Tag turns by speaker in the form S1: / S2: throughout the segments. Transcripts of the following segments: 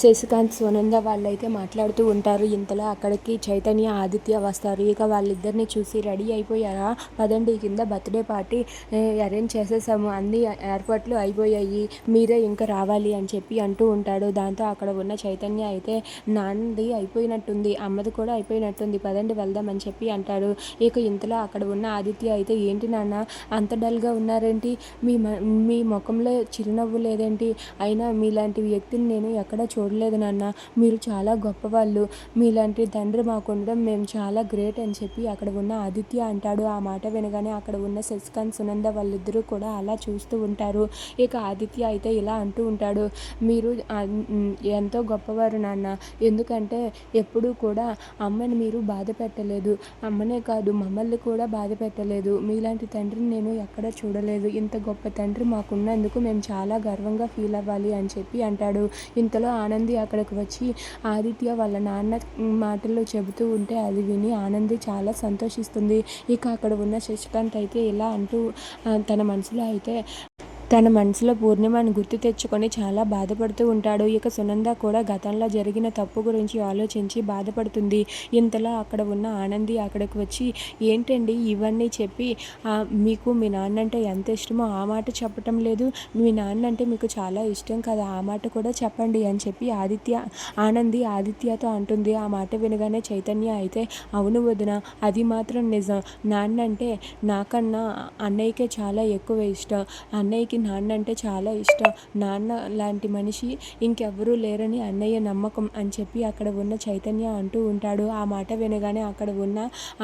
S1: శశికాంత్ సునంద వాళ్ళైతే మాట్లాడుతూ ఉంటారు. ఇంతలో అక్కడికి చైతన్య ఆదిత్య వస్తారు. ఇక వాళ్ళిద్దరిని చూసి రెడీ అయిపోయారా? పదండి కింద బర్త్డే పార్టీ అరేంజ్ చేసేసాము. అన్ని ఏర్పాట్లు అయిపోయాయి. మీరే ఇంకా రావాలి అని చెప్పి అంటూ ఉంటాడు. దాంతో అక్కడ ఉన్న చైతన్య అయితే నాన్నది అయిపోయినట్టుంది. అమ్మది కూడా అయిపోయినట్టుంది. పదండి వెళ్దామని చెప్పి అంటాడు. ఇక ఇంతలో అక్కడ ఉన్న ఆదిత్య అయితే ఏంటి నాన్న అంత డల్గా ఉన్నారేంటి? మీ మీ ముఖంలో చిరునవ్వు లేదేంటి? అయినా మీలాంటి వ్యక్తిని నేను ఎక్కడ చూడలేదు నాన్న. మీరు చాలా గొప్పవాళ్ళు. మీలాంటి తండ్రి మాకు ఉండడం మేము చాలా గ్రేట్ అని చెప్పి అక్కడ ఉన్న ఆదిత్య అంటాడు. ఆ మాట వినగానే అక్కడ ఉన్న శశికాంత్ సునంద వాళ్ళిద్దరూ కూడా అలా చూస్తూ ఉంటారు. ఇక ఆదిత్య అయితే ఇలా అంటూ ఉంటాడు. మీరు ఎంతో గొప్పవారు నాన్న. ఎందుకంటే ఎప్పుడూ కూడా అమ్మని మీరు బాధ పెట్టలేదు. అమ్మనే కాదు మమ్మల్ని కూడా బాధ పెట్టలేదు. మీలాంటి తండ్రిని నేను ఎక్కడ చూడలేదు. ఇంత గొప్ప తండ్రి మాకున్నందుకు మేము చాలా గర్వంగా ఫీల్ అవ్వాలి అని చెప్పి అంటాడు. ఇంతలో ఆనంది అక్కడికి వచ్చి ఆదిత్య వాళ్ళ నాన్న మాటలు చెబుతూ ఉంటే అది విని ఆనంది చాలా సంతోషిస్తుంది. ఇక అక్కడ ఉన్న శశికాంత్ అయితే ఇలా అంటూ తన మనసులో అయితే తన మనసులో పూర్ణిమను గుర్తు తెచ్చుకొని చాలా బాధపడుతూ ఉంటాడు. ఇక సునంద కూడా గతంలో జరిగిన తప్పు గురించి ఆలోచించి బాధపడుతుంది. ఇంతలో అక్కడ ఉన్న ఆనంది అక్కడికి వచ్చి ఏంటండి ఇవన్నీ చెప్పి మీకు మీ నాన్న అంటే ఎంత ఇష్టమో ఆ మాట చెప్పటం లేదు. మీ నాన్న అంటే మీకు చాలా ఇష్టం కదా ఆ మాట కూడా చెప్పండి అని చెప్పి ఆదిత్య ఆనంది ఆదిత్యతో అంటుంది. ఆ మాట వినగానే చైతన్య అయితే అవును వదిన అది మాత్రం నిజం. నాన్న అంటే నాకన్నా అన్నయ్యకే చాలా ఎక్కువ ఇష్టం. అన్నయ్యకి నాన్న అంటే చాలా ఇష్టం. నాన్న లాంటి మనిషి ఇంకెవ్వరూ లేరని అన్నయ్య నమ్మకం అని చెప్పి అక్కడ ఉన్న చైతన్య అంటూ ఉంటాడు. ఆ మాట వినగానే అక్కడ ఉన్న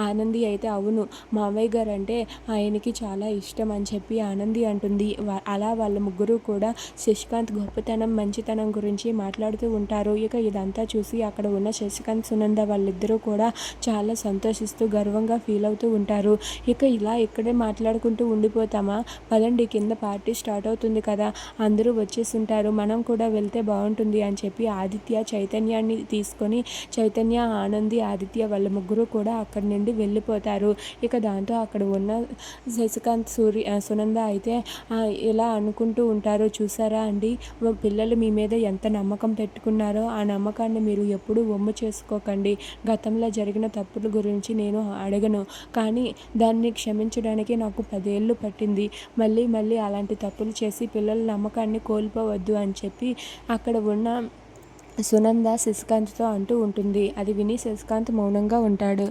S1: ఆనంది అయితే అవును మామయ్య గారు అంటే ఆయనకి చాలా ఇష్టం అని చెప్పి ఆనంది అంటుంది. అలా వాళ్ళ ముగ్గురు కూడా శశికాంత్ గొప్పతనం మంచితనం గురించి మాట్లాడుతూ ఉంటారు. ఇక ఇదంతా చూసి అక్కడ ఉన్న శశికాంత్ సునంద వాళ్ళిద్దరూ కూడా చాలా సంతోషిస్తూ గర్వంగా ఫీల్ అవుతూ ఉంటారు. ఇక ఇలా ఇక్కడే మాట్లాడుకుంటూ ఉండిపోతామా? పదండి కింద పార్టీ స్టార్ట్ అవుతుంది కదా. అందరూ వచ్చేస్తుంటారు మనం కూడా వెళ్తే బాగుంటుంది అని చెప్పి ఆదిత్య చైతన్యాన్ని తీసుకొని చైతన్య ఆనంది ఆదిత్య వాళ్ళ ముగ్గురు కూడా అక్కడి నుండి వెళ్ళిపోతారు. ఇక దాంతో అక్కడ ఉన్న శశికాంత్ సూర్య సునంద అయితే ఇలా అనుకుంటూ ఉంటారు. చూసారా అండి? పిల్లలు మీ మీద ఎంత నమ్మకం పెట్టుకున్నారో ఆ నమ్మకాన్ని మీరు ఎప్పుడూ ఒమ్ము చేసుకోకండి. గతంలో జరిగిన తప్పుల గురించి నేను అడగను. కానీ దాన్ని క్షమించడానికి నాకు పదేళ్ళు పట్టింది. మళ్ళీ మళ్ళీ అలాంటి తప్పు తప్పులు చేసి పిల్లల నమ్మకాన్ని కోల్పోవద్దు అని చెప్పి అక్కడ ఉన్న సునంద శశికాంత్తో అంటూ ఉంటుంది. అది విని శశికాంత్ మౌనంగా ఉంటాడు.